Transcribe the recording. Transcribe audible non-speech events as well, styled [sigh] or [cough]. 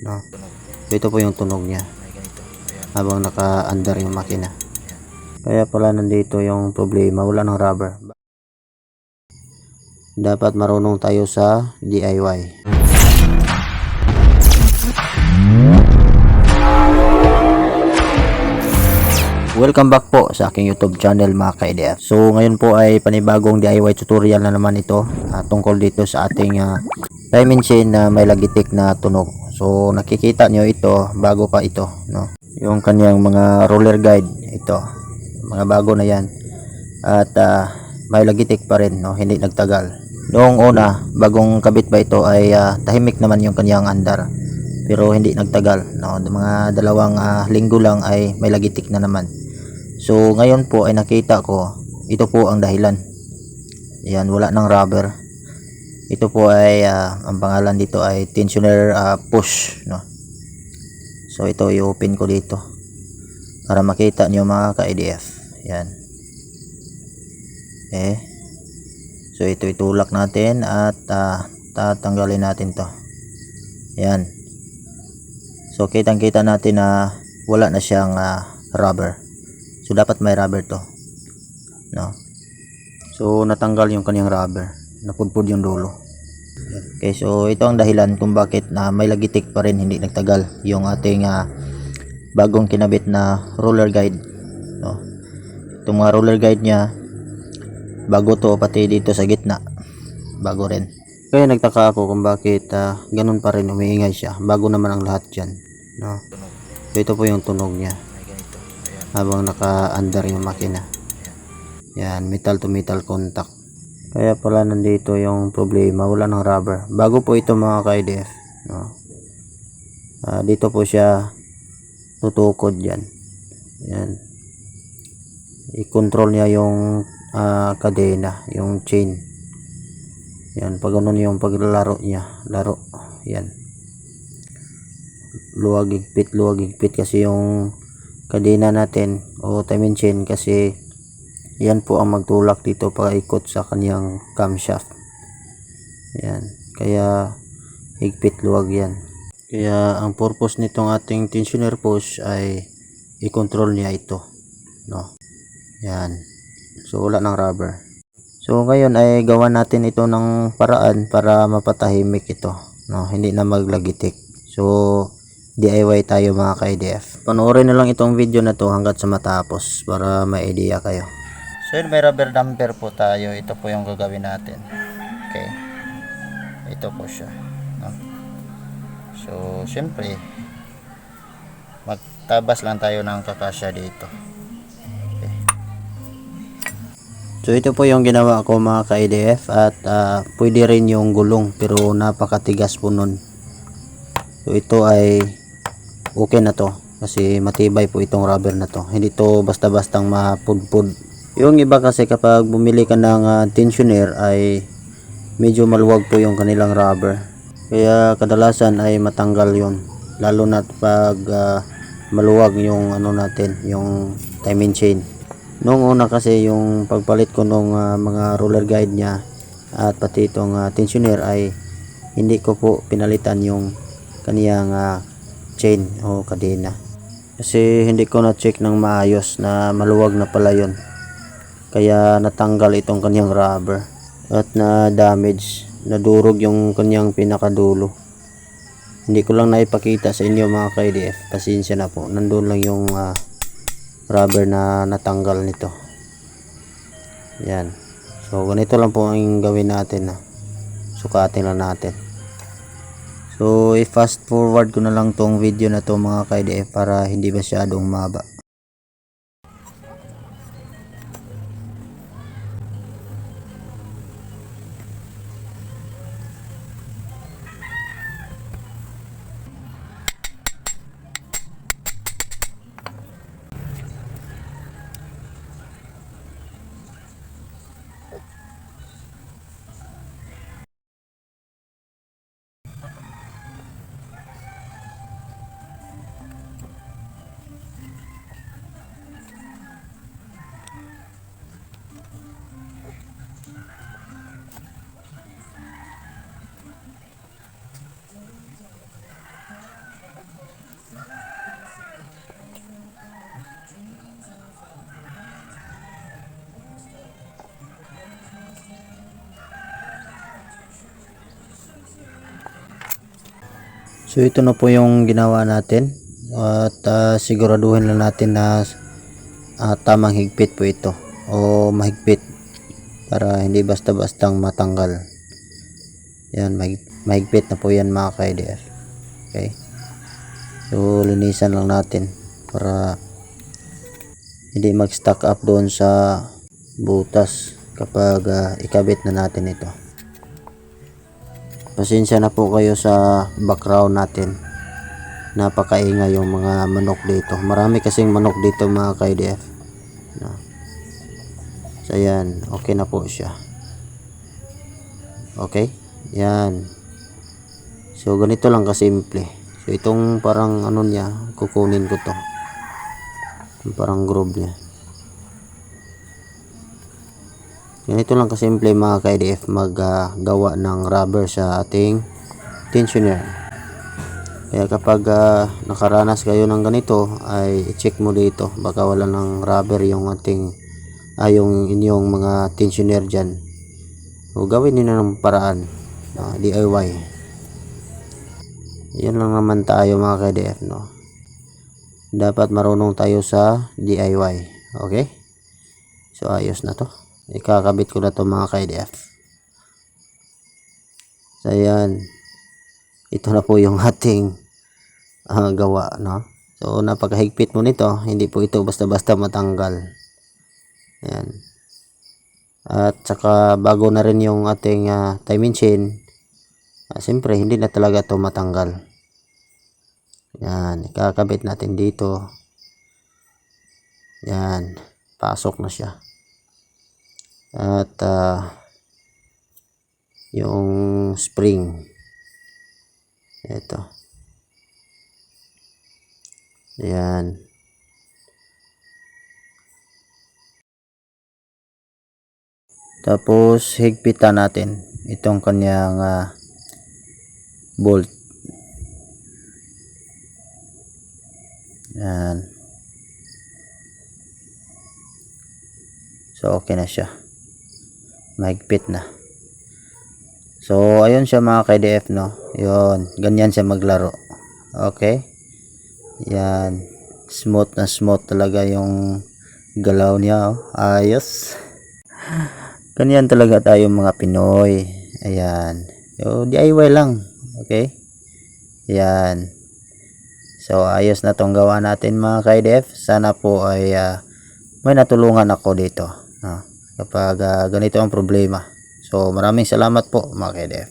No? So, ito po yung tunog niya. Habang naka-under yung makina. Kaya pala nandito yung problema. Wala ng rubber. Dapat marunong tayo sa DIY. Welcome back po sa aking YouTube channel mga ka-EDF. So ngayon po ay panibagong DIY tutorial na naman ito ah, tungkol dito sa ating uh, time chain na may lagitik na tunog. So nakikita nyo ito bago pa ito. No? Yung kanyang mga roller guide ito. Mga bago na yan. At ah, may lagitik pa rin. No? Hindi nagtagal. Noong una, bagong kabit ba ito ay ah, tahimik naman yung kanyang andar. Pero hindi nagtagal. No? Mga dalawang ah, linggo lang ay may lagitik na naman. So ngayon po ay nakita ko ito po ang dahilan. Yan wala ng rubber. Ito po ay ah, ang pangalan dito ay tensioner ah, push no. So ito i-open ko dito para makita niyo mga ka-EDF. Yan. Eh. So ito itulak natin at ah, tatanggalin natin 'to. Yan. So kitang-kita natin na wala na siyang ah, rubber. So dapat may rubber to. No. So natanggal yung kanyang rubber. Napudpud yung dulo. Okay, so ito ang dahilan kung bakit na may lagitik pa rin hindi nagtagal yung ating ah, bagong kinabit na roller guide. No. Itong mga roller guide niya bago to pati dito sa gitna. Bago rin. Kaya nagtaka ako kung bakit ah, ganun pa rin umiingay siya bago naman ang lahat dyan. No. So ito po yung tunog niya habang naka-under yung makina. Yan, metal to metal contact. Kaya pala nandito yung problema, wala ng rubber. Bago po ito mga ka-IDF. No? Ah, dito po siya tutukod yan. Yan. I-control niya yung ah, kadena, yung chain. Yan, pag ganun yung paglalaro niya. Laro. Yan. Luwag higpit, luwag higpit kasi yung kadena natin o timing chain kasi yan po ang magtulak dito paikot sa kanyang camshaft. Yan. Kaya higpit luwag yan. Kaya ang purpose nitong ating tensioner push ay i-control niya ito. No? Yan. So wala ng rubber. So ngayon ay gawa natin ito ng paraan para mapatahimik ito. No? Hindi na maglagitik. So DIY tayo mga ka-IDF. Panoorin na lang itong video na to hanggat sa matapos para may idea kayo. So yun, may rubber damper po tayo. Ito po yung gagawin natin. Okay. Ito po siya. So, syempre, magtabas lang tayo ng kakasya dito. Okay. So ito po yung ginawa ko mga ka-IDF at ah, pwede rin yung gulong pero napakatigas po nun. So ito ay okay na to kasi matibay po itong rubber na to hindi to basta-bastang mapudpud yung iba kasi kapag bumili ka ng ah, tensioner ay medyo maluwag po yung kanilang rubber. Kaya kadalasan ay matanggal yon lalo na pag ah, maluwag yung ano natin yung timing chain. Noong una kasi yung pagpalit ko nung ah, mga roller guide niya at pati itong ah, tensioner ay hindi ko po pinalitan yung kaniyang ah, chain o kadena. Kasi hindi ko na check ng maayos na maluwag na pala yon kaya natanggal itong kanyang rubber at na damage nadurog yung kanyang pinakadulo. Hindi ko lang naipakita sa inyo mga ka-IDF pasensya na po. Nandun lang yung ah, rubber na natanggal nito. Yan. So ganito lang po ang gawin natin na sukatin lang natin. So, i-fast forward ko na lang tong video na to mga ka-IDF para hindi masyadong maba. So ito na po yung ginawa natin at ah, siguraduhin lang natin na ah, tamang higpit po ito o mahigpit para hindi basta-bastang matanggal. Yan, mahig- mahigpit na po yan mga ka-IDF. Okay. So linisan lang natin para hindi mag-stack up doon sa butas kapag ah, ikabit na natin ito. Pasensya na po kayo sa background natin. Napakaingay yung mga manok dito. Marami kasing manok dito mga ka-IDF. No. So yan, okay na po siya. Okay? Yan. So ganito lang kasimple. So itong parang ano niya, kukunin ko to. Parang groove niya. Ganito lang kasimple mga ka-IDF maggawa ng rubber sa ating tensioner. Kaya kapag ah, nakaranas kayo ng ganito ay i-check mo dito baka wala ng rubber yung ating ay yung inyong mga tensioner dyan. O gawin niyo ng paraan ah, DIY. Yan lang naman tayo mga ka-IDF no. Dapat marunong tayo sa DIY. Okay? So ayos na to ikakabit ko na to mga ka-IDF so ayan. Ito na po yung [laughs] ating ah, gawa no? So napakahigpit mo nito. Hindi po ito basta-basta matanggal. Ayan. At saka bago na rin yung ating ah, timing chain ah, siyempre hindi na talaga to matanggal. Yan ikakabit natin dito. Yan pasok na siya at ah, yung spring. Ito yan tapos higpitan natin itong kanyang ah, bolt. Yan so okay na siya mahigpit na. So, ayun siya mga KDF, no? Yun, ganyan siya maglaro. Okay? Yan. Smooth na smooth talaga yung galaw niya, oh. Ayos. [laughs] Ganyan talaga tayo mga Pinoy. Ayan. So, DIY lang. Okay? Yan. So, ayos na tong gawa natin mga KDF. Sana po ay ah, may natulungan ako dito. No? Kapag ah, ganito ang problema. So maraming salamat po mga KDF.